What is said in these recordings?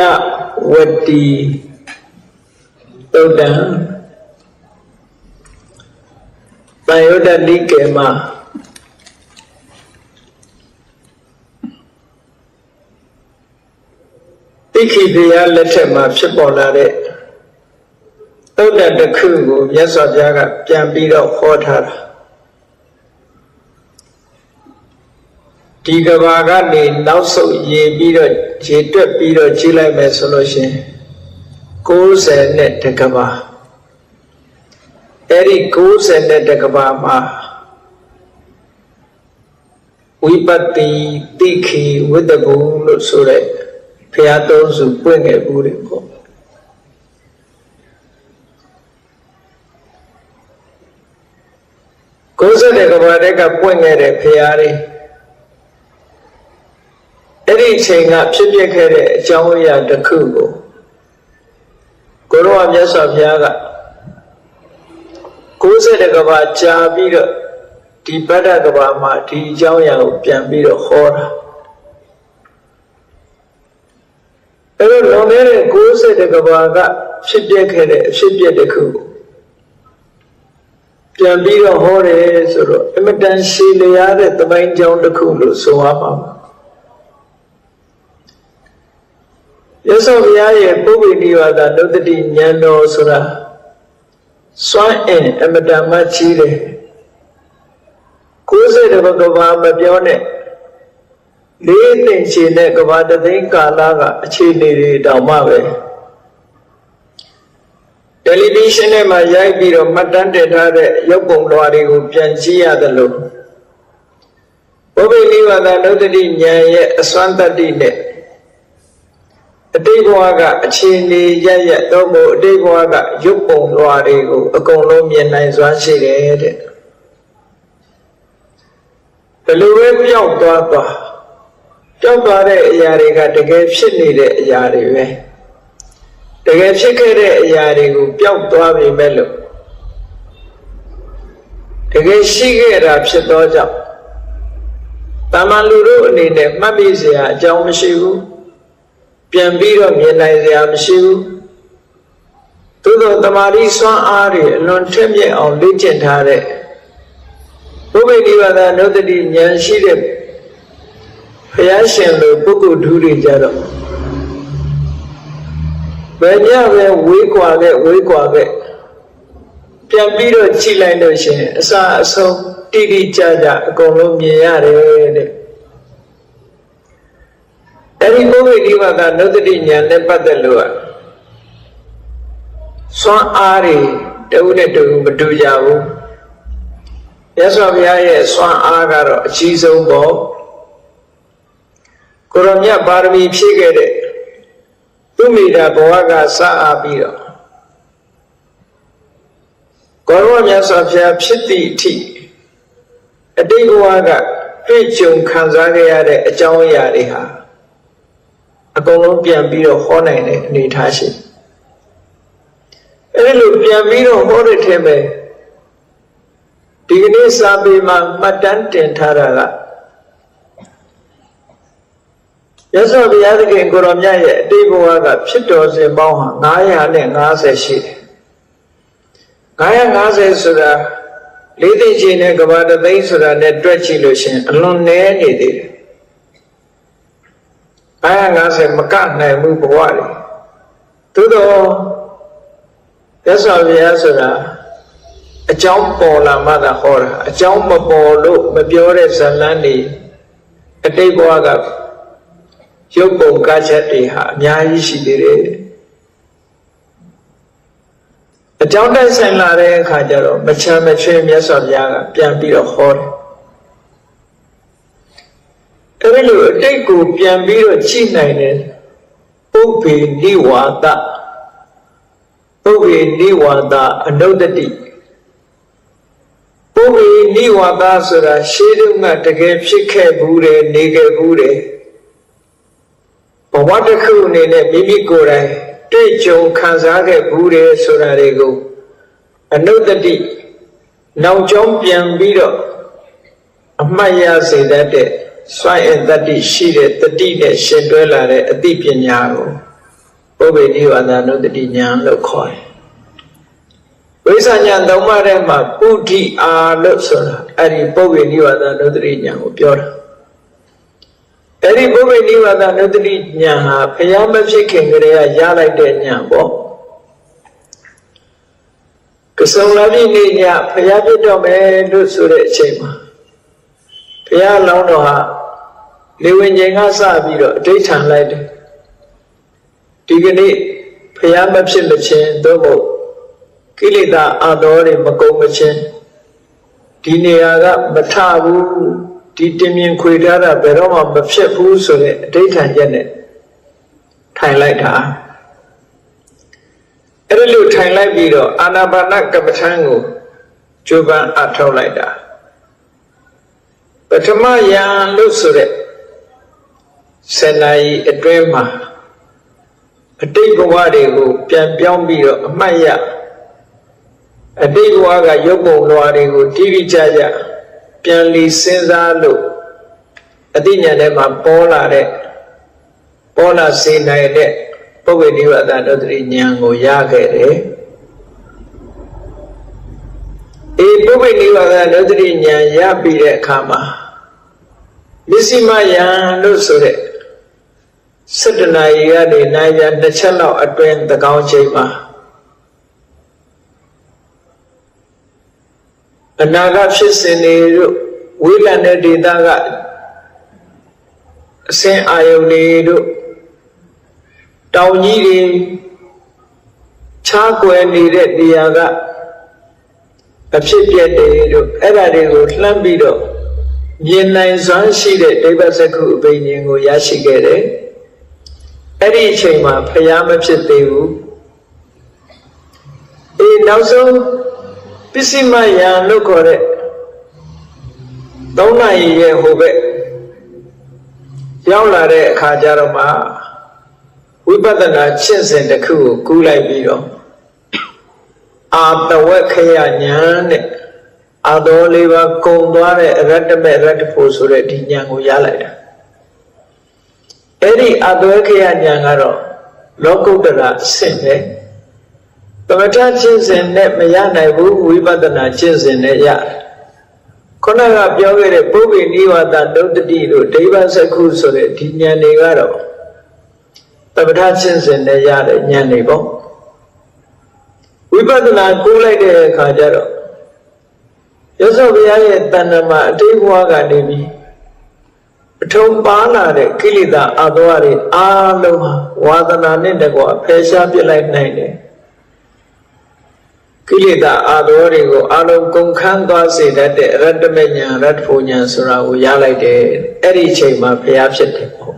ဏဝတီသုတ်တံတန်ယုဒ္ဓနိကေမှာတိခိဘုရားလက်ထက်မှာဖြစ်ပေါ်လာတဲ့သုတ်တံတစ်ခုကိုမြတ်စွာဘုရားကပြန်ပြီးတော့ဟောထားတာ ဒီကဘာကနေနောက်ဆုတ်ရေပြီးတော့ရေတွက်ပြီးတော့ကြီးလိုက်မယ်ဆိုလို့ရှိရင်60နဲ့တကဘာအဲ့ဒီ60နဲ့တကဘာမှာဝိပတ္တိတိခိဝိတ္တဘုံလို့ဆိုတဲ့ဘုရားသုံးစုပွင့်ခဲ့ဘူးတယ်ပေါ့60တဲ့ကဘာတဲ့ကပွင့်ခဲ့တဲ့ဘုရားတွေ အဲ့ဒီအချိန်ကဖြစ်ပျက်ခဲ့တဲ့အကြောင်းအရာတစ်ခုကိုကိုရောမြတ်စွာဘုရားက60တကဘာကြာပြီးတော့ဒီဗဒ္ဒကဘာမှာဒီအကြောင်းအရာကိုပြန်ပြီးတော့ဟောတာအဲ့တော့လွန်ခဲ့တဲ့60တကဘာကဖြစ်ပျက်ခဲ့တဲ့အဖြစ်ပျက်တစ်ခုကိုပြန်ပြီးတော့ဟောတယ်ဆိုတော့အမတန်ရှည်လျားတဲ့သမိုင်းကြောင်းတစ်ခုလို့ဆိုရမှာ ပါရသော်ဘုရားရဲ့ပုဗ္ဗေနိဝါဒနုတ္တိဉာဏ်တော်ဆိုတာစွမ်းအင်အမတန်မှကြီးတယ်60တဘကဘာမပြောနဲ့လေးသိင်ချင်တဲ့ကဘာတသိန်းကာလကအခြေအနေတွေတောင်မှပဲတယ်လီဗီရှင်းထဲမှာရိုက်ပြီးတော့မှတ်တမ်းတင်ထားတဲ့ရုပ်ပုံလွှာတွေကိုပြန်ကြည့်ရတယ်လို့ဘုဗ္ဗေနိဝါဒနုတ္တိဉာဏ်ရဲ့အစွမ်းတတ္တိနဲ့ အတိတ်ဘဝကအခြေအနေရရတော့မို့အတိတ်ဘဝကရုပ်ပုံလွှာတွေကိုအကုန်လုံးမြင်နိုင်စွမ်းရှိတယ်တဲ့ဘယ်လိုပဲပြောက်သွားသွားပြောက်သွားတဲ့အရာတွေကတကယ်ဖြစ်နေတဲ့အရာတွေပဲတကယ်ဖြစ်ခဲ့တဲ့အရာတွေကိုပျောက်သွားပြီမဲ့လို့တကယ်ရှိခဲ့တာဖြစ်သောကြောင့်တမန်လူတို့အနေနဲ့မှတ်မိစရာအကြောင်းမရှိဘူး ပြန်ပြီးတော့မြင်နိုင်စရာမရှိဘူးသို့သောတမာတိစွမ်းအားတွေအလွန်ထက်မြက်အောင်လေ့ကျင့်ထားတဲ့ဘုဗ္ဗေဒီဝါဒနုတ္တိဉာဏ်ရှိတဲ့ဘုရားရှင်လိုပုဂ္ဂိုလ်ထူးတွေကြတော့ဘယ်ညပဲဝေးကွာခဲ့ဝေးကွာခဲ့ပြန်ပြီးတော့ကြည့်လိုက်လို့ရှိရင်အစအဆုံးတိတိကျကျအကုန်လုံးမြင်ရတယ်တဲ့ အဲ့ဒီပုဂ္ဂိဒီဝကနုတ္တိညာနဲ့ပတ်သက်လို့စွမ်းအားတွေတဦးနဲ့တဦးမတူကြဘူးရသော်ဘုရားရဲ့စွမ်းအားကတော့အကြီးဆုံးပေါ့ကိုရမြတ်ပါရမီဖြည့်ခဲ့တဲ့သူမိတာဘဝကစအားပြီးတော့ကိုရမြတ်စွာဘုရားဖြစ်သည့်အထိအတိတ်ဘဝကတွေ့ကြုံခံစားခဲ့ရတဲ့အကြောင်းအရာတွေဟာ အကုန်လုံးပြန်ပြီးတော့ဟောနိုင်တဲ့အနေအထားရှိအဲဒီလိုပြန်ပြီးတော့ဟောတဲ့ထဲမှာဒီကနေ့စာပေမှာမှတ်တမ်းတင်ထားတာကရသော်ဘုရားသခင်ကိုရောမြတ်ရဲ့အတိတ်ဘဝကဖြစ်တော်စဉ်ပေါင်းဟာ950ရှိတယ်950ဆိုတာလေးသိချင်းနဲ့ကဘာတသိန်းဆိုတာနဲ့တွက်ကြည့်လို့ရှင်အလွန်နည်းနေသေးတယ် 950မကနိုင်ဘူးဘဝတွေသို့တော့ရသော်ဘုရားဆိုတာအကြောင်းပေါ်လာမှသာဟောတာအကြောင်းမပေါ်လို့မပြောတဲ့ဇာလန်းနေအတိတ်ဘဝကရုပ်ပုံကားချက်တွေဟာအများကြီးရှိသေးတယ်အကြောင်းတိုက်ဆိုင်လာတဲ့အခါကျတော့မချမ်းမချွေမြတ်စွာဘုရားကပြန်ပြီးတော့ဟောတယ် အဲဒီလိုအတိတ်ကိုပြန်ပြီးတော့ကြည့်နိုင်တယ်ပုပ္ပေနိဝါဒပုပ္ပေနိဝါဒအနုတ္တိပုပ္ပေနိဝါဒဆိုတာရှေးတုန်းကတကယ်ဖြစ်ခဲ့ဘူးတယ်နေခဲ့ဘူးတယ်ဘဝတစ်ခုအနေနဲ့မိမိကိုယ်တိုင်တွေ့ကြုံခံစားခဲ့ဘူးတယ်ဆိုတာတွေကိုအနုတ္တိနောက်ကျောင်းပြန်ပြီးတော့အမှတ်ရစေတတ်တဲ့ စွန့်အင်တတိရှိတဲ့တတိနဲ့ရှင်တွဲလာတဲ့အသိပညာကိုပုဗ္ဗေနိဝါဒနုတ္တိညာလို့ခေါ်တယ်ဝိသညာသုံးပါးထဲမှာပုဋ္ဌိအာလို့ဆိုတာအဲ့ဒီပုဗ္ဗေနိဝါဒနုတ္တိညာကိုပြောတာအဲ့ဒီပုဗ္ဗေနိဝါဒနုတ္တိညာဟာဘုရားမဖြစ်ခင်ကတည်းကရလိုက်တဲ့ညာပေါ့ကစုံလာပြီနေညဘုရားဖြစ်တော့မယ်လို့ဆိုတဲ့အချိန်မှာဘုရားလောင်းတော်ဟာ လေဝင်ချိန်ကစပြီးတော့အဋိဌံလိုက်တယ်ဒီကနေ့ဘုရားမဖြစ်မချင်းသို့မဟုတ်ကိလေသာအတော်တွေမကုန်မချင်းဒီနေရာကမထဘူးဒီတင်မြင်ခွေထားတာဘယ်တော့မှမဖြစ်ဘူးဆိုတဲ့အဋိဌံချက်နဲ့ထိုင်လိုက်တာအဲ့ဒီလိုထိုင်လိုက်ပြီးတော့အာနာပါနကမ္မထံကိုကြိုးပမ်းအထောက်လိုက်တာပထမယံလို့ဆိုတဲ့ ဆယ်နာရီအတွင်းမှာအတိတ်ဘဝတွေကိုပြန်ပြောင်းပြီးတော့အမှတ်ရအတိတ်ဘဝကရုပ်ပုံလွာတွေကိုတိတိကျကျပြန်လီစဉ်းစားလို့အတိညာထဲမှာပေါ်လာတဲ့ပေါ်လာစေနိုင်တဲ့ပုဗ္ဗေနိဝါဒဒုတိဉာဏ်ကိုရခဲ့တယ်အေပုဗ္ဗေနိဝါဒဒုတိဉာဏ်ရပြီးတဲ့အခါမှာမစ္စည်းမယံလို့ဆိုတဲ့ 7နာရီကနေနိုင်ရတစ်ချက်လောက်အတွင်းသကောင်းချိန်မှာအနာဂတ်ဖြစ်စဉ်တွေတို့ဝိလန်တဲ့ဒေတာကအစင်အာယုန်တွေတို့တောင်ကြီးတွေခြားကွယ်နေတဲ့နေရာကအဖြစ်ပြက်တွေတို့အဲ့ဒါတွေကိုလှမ်းပြီးတော့မြင်နိုင်စွမ်းရှိတဲ့ဒိဗ္ဗစကုအဘိညာဉ်ကိုရရှိခဲ့တယ် အဲ့ဒီအချိန်မှာဖျားမဖြစ်သေးဘူးအေးနောက်ဆုံးပစ္စည်းမယံလို့ခေါ်တဲ့သုံးနာရီရဲ့ဟိုဘက်ရောက်လာတဲ့အခါကျတော့မှဝိပဿနာရှင်းစဉ်တစ်ခုကိုကူးလိုက်ပြီးတော့အာတဝက်ခရညာနဲ့အာတော်လေးပါကုံသွားတဲ့အရတ္တမေရတ္တဖို့ဆိုတဲ့ဒီညာကိုရလိုက်တာ အဲ့ဒီအသွဲခရညာကတော့လောကုတ္တရာအဆင့်ပဲသမထချင်းစဉ်နဲ့မရနိုင်ဘူးဝိပဿနာချင်းစဉ်နဲ့ရတယ်ခုနကပြောခဲ့တဲ့ပုဗ္ဗေနိဝါဒဒုတ္တိတို့ဒိဗ္ဗစကုဆိုတဲ့ဒီဉာဏ်တွေကတော့သမထချင်းစဉ်နဲ့ရတဲ့ဉာဏ်တွေပေါ့ဝိပဿနာကိုးလိုက်တဲ့အခါကျတော့ရသော်ဘုရားရဲ့တဏ္ဍမှာအတိတ်ဘဝကနေပြီး အထုံပါလာတဲ့ကိလေသာအသောတွေအားလုံးဟာဝါသနာနဲ့တကွာဖယ်ရှားပြစ်လိုက်နိုင်တယ်ကိလေသာအာသောတွေကိုအလုံးကုန်ခန်းသွားစေတတ်တဲ့ရတ္တမညာရတ္တဖို့ညာဆိုတာကိုရလိုက်တယ်အဲ့ဒီအချိန်မှာဘုရားဖြစ်တယ်ပေါ့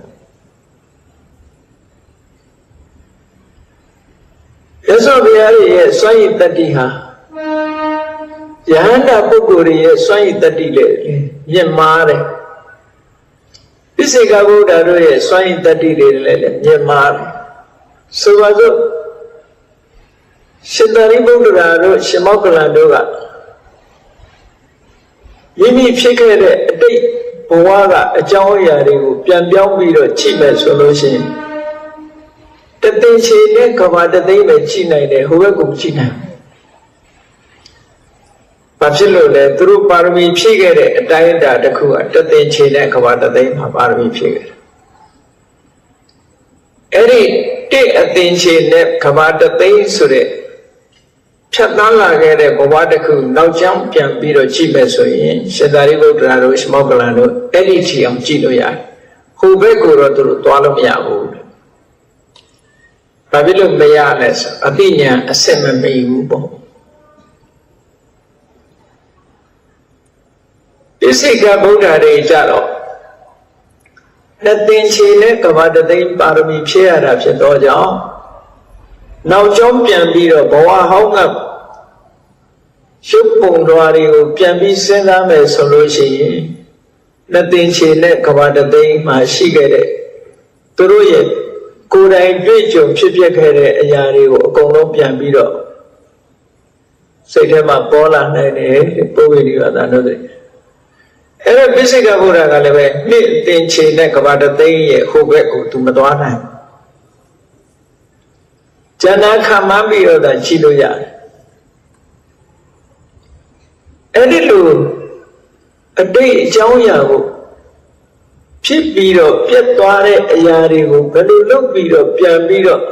ရသော်ဘုရားရဲ့စွန့်ရည်တတ္တိဟာယဟန္တာပုဂ္ဂိုလ်ရဲ့စွန့်ရည်တတ္တိလေမြင့်မားတယ် ပိစိကဗုဒ္ဓတို့ရဲ့စွန့်ရည်တတ္တိတွေလည်းမြင့်မားတယ်ဆိုပါစို့ရှင်သာရိပုတ္တရာတို့ရှင်မောက္ကလန်တို့ကမိမိဖြစ်ခဲ့တဲ့အတိတ်ဘဝကအကြောင်းအရာတွေကိုပြန်ပြောင်းပြီးတော့ကြည့်မယ်ဆိုလို့ရှိရင်တသိချေနဲ့ကဘာတသိပဲကြည့်နိုင်တယ်ဟိုဘက်ကမကြည့်နိုင်ဘာ ဖြစ်လို့လဲသူတို့ပါရမီဖြည့်ခဲ့တဲ့အတိုင်းအတာတစ်ခုကတသိချေနဲ့ကဘာတသိမှာပါရမီဖြည့်ခဲ့တယ်အဲ့ဒီတစ်အသိချေနဲ့ကဘာတသိဆိုတဲ့ဖြတ်တန်းလာခဲ့တဲ့ဘဝတစ်ခုနောက်ကျောင်းပြန်ပြီးတော့ကြည့်မယ်ဆိုရင်ရှင်သာရိပုတ္တရာတို့ရှမောကလန်တို့အဲ့ဒီထီအောင်ကြည့်လို့ရတယ်။ဟိုဘက်ကိုတော့သူတို့သွားလို့မရဘူး။ဘာဖြစ်လို့မရလဲဆိုအသိဉာဏ်အစစ်မမေ့ဘူးပေါ့။ ပိစိကဗုဒ္ဓတွေကြတော့နှစ်သင်္ချေနဲ့ကဘာတသိန်းပါရမီဖြည့်ရတာဖြစ်တော့ကြောင့်နောက်ကျောင်းပြန်ပြီးတော့ဘဝဟောင်းကရုပ်ပုံတော်တွေကိုပြန်ပြီးစဉ်းစားမယ်ဆိုလို့ရှိရင်နှစ်သိန်းချေနဲ့ကဘာတသိန်းမှာရှိခဲ့တဲ့သူတို့ရဲ့ကိုယ်တိုင်တွေ့ကြုံဖြစ်ပျက်ခဲ့တဲ့အရာတွေကိုအကုန်လုံးပြန်ပြီးတော့စိတ်ထဲမှာပေါ်လာနိုင်တယ်ပုဗ္ဗေဒီဝါဒတို့တွေ အဲ့တော့ပိစိကဗုဒ္ဓကလည်းပဲနှစ်သင်္ချေနဲ့ကဘာတသိန်းရဲ့ဟိုဘက်ကိုသူမသွားနိုင်ဘူးဉာဏ်ခံမှန်းပြီးတော့သာကြည့်လို့ရတယ်အဲ့ဒီလိုအတိတ်အကြောင်းအရာကိုဖြစ်ပြီးတော့ပြတ်သွားတဲ့အရာတွေကိုဘယ်လိုလုပ်ပြီးတော့ပြန်ပြီးတော့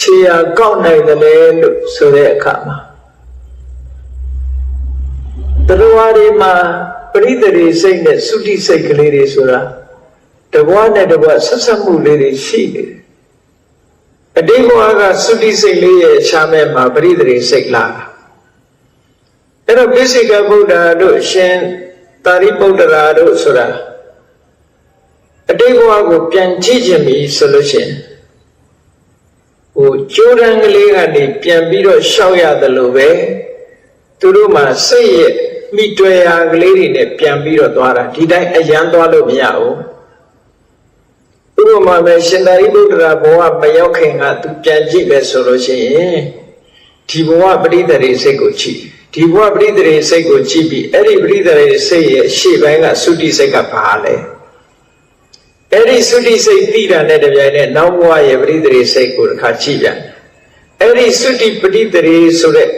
ခြေရာကောက်နိုင်တယ်လဲလို့ဆိုတဲ့အခါမှာတရားတွေမှာ ပရိသေရိစိတ်နဲ့သုတိစိတ်ကလေးတွေဆိုတာတဘွားနဲ့တဘွားဆက်ဆက်မှုလေးတွေရှိနေတယ်အတိတ်ဘဝကသုတိစိတ်လေးရဲ့ခြားမဲ့မှာပရိသေရိစိတ်လာတာအဲ့တော့ပိစိကဗုဒ္ဓတို့ရှင်တာရိပုတ္တရာတို့ဆိုတာအတိတ်ဘဝကိုပြန်ကြည့်ခြင်းပြီဆိုလို့ရှိရင်ဟိုကြိုးတန်းကလေးကနေပြန်ပြီးတော့ရှောက်ရတယ်လို့ပဲသူတို့မှာစိတ်ရဲ့ မိတွေ့ရာကလေးတွေနဲ့ပြန်ပြီးတော့သွားတာဒီတိုင်းအရန်သွားလို့မရဘူးဥပမာပဲရှင်သာရိပုတ္တရာဘဝမရောက်ခင်ကသူပြန်ကြည့်ပဲဆိုလို့ရှိရင်ဒီဘဝပရိသေရိစိတ်ကိုကြည့်ဒီဘဝပရိသေရိစိတ်ကိုကြည့်ပြီးအဲ့ဒီပရိသေရိစိတ်ရဲ့ရှေ့ပိုင်းကသုတိစိတ်ကဘာလဲအဲ့ဒီသုတိစိတ်သိတာနဲ့တပြိုင်နက်နောက်ဘဝရဲ့ပရိသေရိစိတ်ကိုတစ်ခါကြည့်ပြန်အဲ့ဒီသုတိပရိသေရိဆိုတဲ့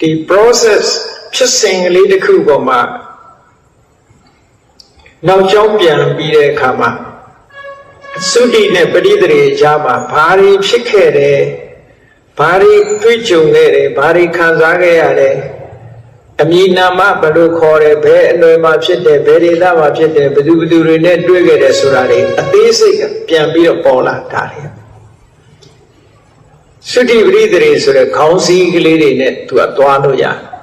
ဒီ process ဖြစ်စဉ်ကလေးတစ်ခုပေါ်မှာနောက်ကျောင်းပြန်ပြီးတဲ့အခါမှာသုတိနဲ့ပရိသေရိကြားမှာဘာတွေဖြစ်ခဲ့တယ်ဘာတွေတွေ့ကြုံခဲ့တယ်ဘာတွေခံစားခဲ့ရတယ်အမည်နာမဘယ်လိုခေါ်တယ်ဘယ်အနွယ်မှာဖြစ်တယ်ဘယ်ဒေသမှာဖြစ်တယ်ဘယ်သူဘယ်သူတွေနဲ့တွေ့ခဲ့တယ်ဆိုတာတွေအသေးစိတ်ပြန်ပြီးတော့ပေါ်လာတာတွေသုတိပရိသေရိဆိုတဲ့ခေါင်းစည်းကလေးတွေနဲ့သူကသွားလို့ရတယ်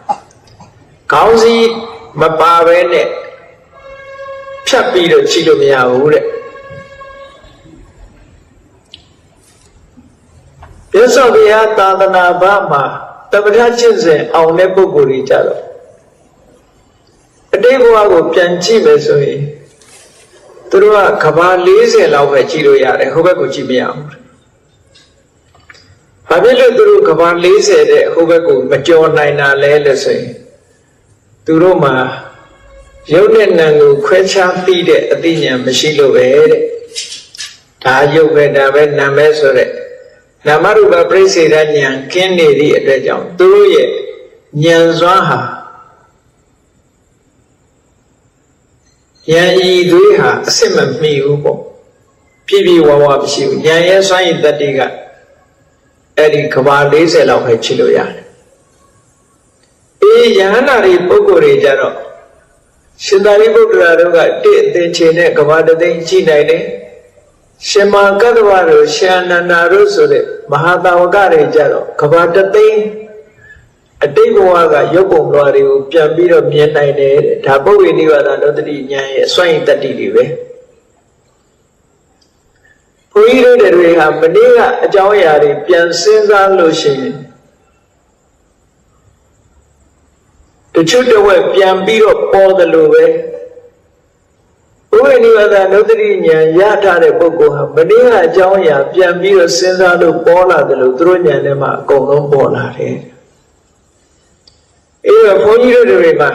ခေါင်းစည်းမပါဘဲနဲ့ဖြတ်ပြီးတော့ကြည့်လို့မရဘူးတဲ့မြတ်စွာဘုရားသာသနာ့ဘာမှာတပ္ပထကျင့်စဉ်အောင်တဲ့ပုဂ္ဂိုလ်တွေကြတော့အတိတ်ဘဝကိုပြန်ကြည့်မယ်ဆိုရင်သူတို့ကကဘာ40လောက်ပဲကြည့်လို့ရတယ်ဟိုဘက်ကိုကြည့်မရဘူးဘာဖြစ်လို့သူတို့ကဘာ40တဲ့ဟိုဘက်ကိုမကြော်နိုင်တာလဲလို့ဆိုရင် သူတို့မှာရုပ်နဲ့နာမ်ကိုခွဲခြားသိတဲ့အသိဉာဏ်မရှိလို့ပဲတဲ့ဒါရုပ်ပဲဒါပဲနာမ်ပဲဆိုတဲ့နာမရူပပြိစေရဉာဏ်ကင်းနေသည့်အတွက်ကြောင့်သူတို့ရဲ့ဉာဏ်စွမ်းဟာဉာဏ်ဤသွေးဟာအစစ်မမီဘူးပေါ့ပြည့်ပြည့်ဝဝမရှိဘူးဉာဏ်ရဲ့စွမ်းရည်တတ္တိကအဲ့ဒီကဘာ40လောက်ပဲချစ်လို့ရတယ် အေးယဟန္တာတွေပုဂ္ဂိုလ်တွေကြတော့ရှင်သာရိပုတ္တရာတို့ကတစ်အသင်္ချေနဲ့ကဘာတသိန်းကြည့်နိုင်တယ်ရှင်မာကတ္တဝတို့ရှင်အနန္ဒာတို့ဆိုတဲ့မဟာတာဝကတွေကြတော့ကဘာတသိန်းအတိတ်ဘဝကရုပ်ပုံလွှာတွေကိုပြန်ပြီးတော့မြင်နိုင်တယ်တဲ့ဒါပုဗ္ဗေနိဗ္ဗာန်သောတတိဉာဏ်ရဲ့အစွမ်းရည်တတ္တိတွေပဲဘုန်းကြီးတို့တွေဟာမနေ့ကအကြောင်းအရာတွေပြန်စဉ်းစားလို့ရှိရင် တချို့တော့ပြန်ပြီးတော့ပေါ်တယ်လို့ပဲဘုရားနိဗ္ဗာန်နုတ္တိဉာဏ်ရထားတဲ့ပုဂ္ဂိုလ်ဟာမနေ့ကအကြောင်းအရာပြန်ပြီးတော့စဉ်းစားလို့ပေါ်လာတယ်လို့သူတို့ဉာဏ်ထဲမှာအကုန်လုံးပေါ်လာတယ်။အဲတော့ဘုန်းကြီးတို့တွေမှာ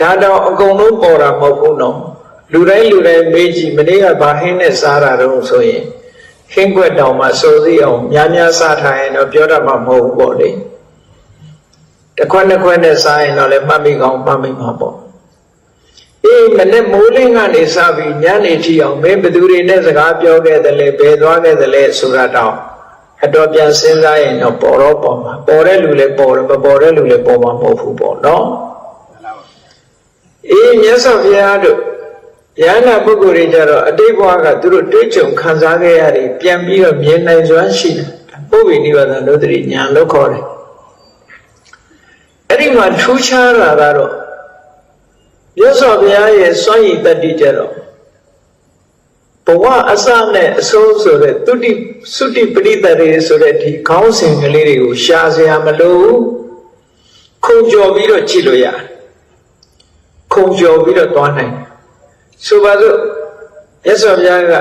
ဒါတော့အကုန်လုံးပေါ်တာမဟုတ်ဘူးနော်။လူတိုင်းလူတိုင်းမေးကြည့်မနေ့ကဘာဟင်းနဲ့စားတာတော့ဆိုရင်ဟင်းခွက်တောင်မှစိုးစည်းအောင်များများစားထားရင်တော့ပြောတတ်မှာမဟုတ်ဘူးပေါ့လေ။ တစ်ခွက်နှစ်ခွက်နဲ့စားရင်တော့လည်းမှတ်မိကောင်းမှတ်မိမှာပေါ့။အေးမနဲ့မိုးလင်းကနေစပြီးညနေထီအောင်မင်းဘသူတွေနဲ့စကားပြောခဲ့တယ်လဲဘယ်သွားခဲ့တယ်လဲဆိုတာတော့အတော်ပြန်စဉ်းစားရင်တော့ပေါ်တော့ပေါ်မှာပေါ်တဲ့လူလည်းပေါ်တယ်မပေါ်တဲ့လူလည်းပေါ်မှာမဟုတ်ဘူးပေါ့နော်အေးမြတ်စွာဘုရားတို့ယန္နာပုဂ္ဂိုလ်တွေကြတော့အတိတ်ဘဝကသူတို့တွေးကြုံခံစားခဲ့ရတယ်ပြန်ပြီးတော့မြင်နိုင်စွမ်းရှိတယ်ပုဗ္ဗေနိဗ္ဗာန်လို့တည်းညာလို့ခေါ်တယ်အဲ့ဒီ မှာထူးခြားတာကတော့မြတ်စွာဘုရားရဲ့စွန့်ရည်တတ္တိကြတော့ဘဝအစနဲ့အဆုံးဆိုတဲ့သုတိသုတိပရိသရေဆိုတဲ့ဒီခေါင်းစဉ်ကလေးတွေကိုရှားစရာမလိုခုံကျော်ပြီးတော့ကြည့်လို့ရတယ်ခုံကျော်ပြီးတော့သွားနိုင်ဆိုပါစို့မြတ်စွာဘုရားက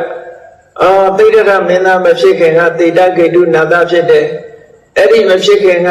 အာသိတ္တရမင်းသားမဖြစ်ခင်ကသေတ္တဂေတုနာသဖြစ်တယ်အဲ့ဒီမဖြစ်ခင်က